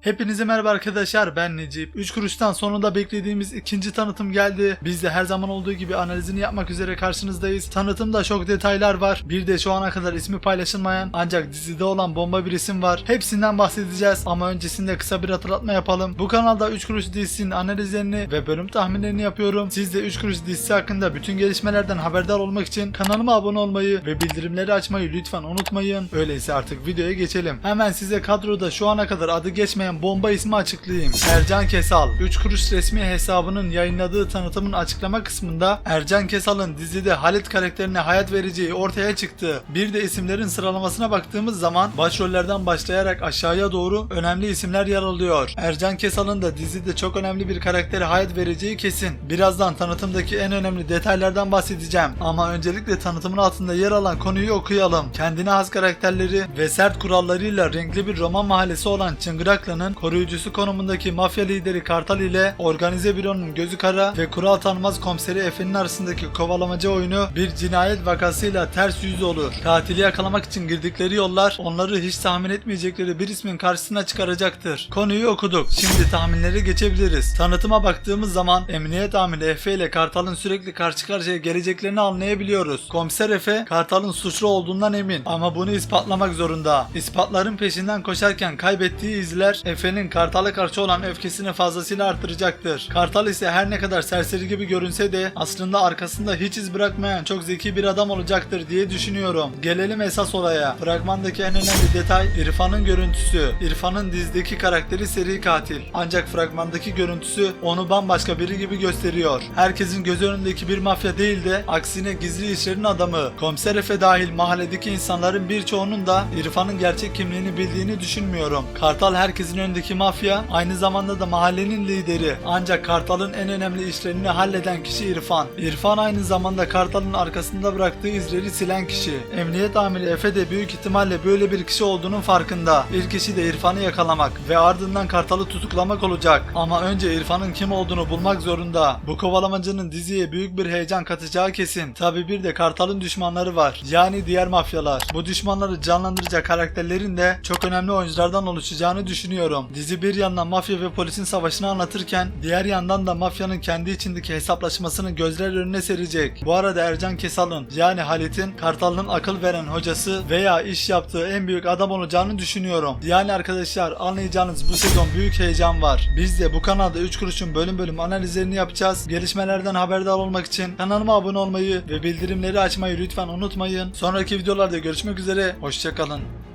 Hepinize merhaba arkadaşlar ben Necip. 3 kuruştan sonunda beklediğimiz ikinci tanıtım geldi. Biz de her zaman olduğu gibi analizini yapmak üzere karşınızdayız. Tanıtımda çok detaylar var. Bir de şu ana kadar ismi paylaşılmayan ancak dizide olan bomba bir isim var. Hepsinden bahsedeceğiz ama öncesinde kısa bir hatırlatma yapalım. Bu kanalda 3 kuruş dizisinin analizlerini ve bölüm tahminlerini yapıyorum. Siz de 3 kuruş dizisi hakkında bütün gelişmelerden haberdar olmak için kanalıma abone olmayı ve bildirimleri açmayı lütfen unutmayın. Öyleyse artık videoya geçelim. Hemen size kadroda şu ana kadar adı geçmeyen bomba ismi açıklayayım. Ercan Kesal. 3 kuruş resmi hesabının yayınladığı tanıtımın açıklama kısmında Ercan Kesal'ın dizide Halit karakterine hayat vereceği ortaya çıktı. Bir de isimlerin sıralamasına baktığımız zaman başrollerden başlayarak aşağıya doğru önemli isimler yer alıyor. Ercan Kesal'ın da dizide çok önemli bir karaktere hayat vereceği kesin. Birazdan tanıtımdaki en önemli detaylardan bahsedeceğim. Ama öncelikle tanıtımın altında yer alan konuyu okuyalım. Kendine has karakterleri ve sert kurallarıyla renkli bir roman mahallesi olan Çıngıraklı'nın koruyucusu konumundaki mafya lideri Kartal ile organize büronun gözü kara ve kural tanımaz komiseri Efe'nin arasındaki kovalamaca oyunu bir cinayet vakasıyla ters yüz olur. Katili yakalamak için girdikleri yollar onları hiç tahmin etmeyecekleri bir ismin karşısına çıkaracaktır. Konuyu okuduk. Şimdi tahminlere geçebiliriz. Tanıtıma baktığımız zaman emniyet amiri Efe ile Kartal'ın sürekli karşı karşıya geleceklerini anlayabiliyoruz. Komiser Efe Kartal'ın suçlu olduğundan emin ama bunu ispatlamak zorunda. İspatların peşinden koşarken kaybettiği izler Efe'nin Kartal'a karşı olan öfkesini fazlasıyla artıracaktır. Kartal ise her ne kadar serseri gibi görünse de aslında arkasında hiç iz bırakmayan çok zeki bir adam olacaktır diye düşünüyorum. Gelelim esas olaya. Fragmandaki en önemli detay İrfan'ın görüntüsü. İrfan'ın dizdeki karakteri seri katil. Ancak fragmandaki görüntüsü onu bambaşka biri gibi gösteriyor. Herkesin göz önündeki bir mafya değil de aksine gizli işlerin adamı. Komiser Efe dahil mahalledeki insanların birçoğunun da İrfan'ın gerçek kimliğini bildiğini düşünmüyorum. Kartal herkesin önündeki mafya, aynı zamanda da mahallenin lideri. Ancak Kartal'ın en önemli işlerini halleden kişi İrfan. İrfan aynı zamanda Kartal'ın arkasında bıraktığı izleri silen kişi. Emniyet amiri Efe de büyük ihtimalle böyle bir kişi olduğunun farkında. İlk işi de İrfan'ı yakalamak ve ardından Kartal'ı tutuklamak olacak. Ama önce İrfan'ın kim olduğunu bulmak zorunda. Bu kovalamacının diziye büyük bir heyecan katacağı kesin. Tabi bir de Kartal'ın düşmanları var. Yani diğer mafyalar. Bu düşmanları canlandıracak karakterlerin de çok önemli oyunculardan oluşacağını düşünüyorum. Dizi bir yandan mafya ve polisin savaşını anlatırken diğer yandan da mafyanın kendi içindeki hesaplaşmasını gözler önüne serecek. Bu arada Ercan Kesal'ın yani Halit'in Kartal'ın akıl veren hocası veya iş yaptığı en büyük adam olacağını düşünüyorum. Yani arkadaşlar anlayacağınız bu sezon büyük heyecan var. Biz de bu kanalda 3 kuruşun bölüm bölüm analizlerini yapacağız. Gelişmelerden haberdar olmak için kanalıma abone olmayı ve bildirimleri açmayı lütfen unutmayın. Sonraki videolarda görüşmek üzere. Hoşçakalın.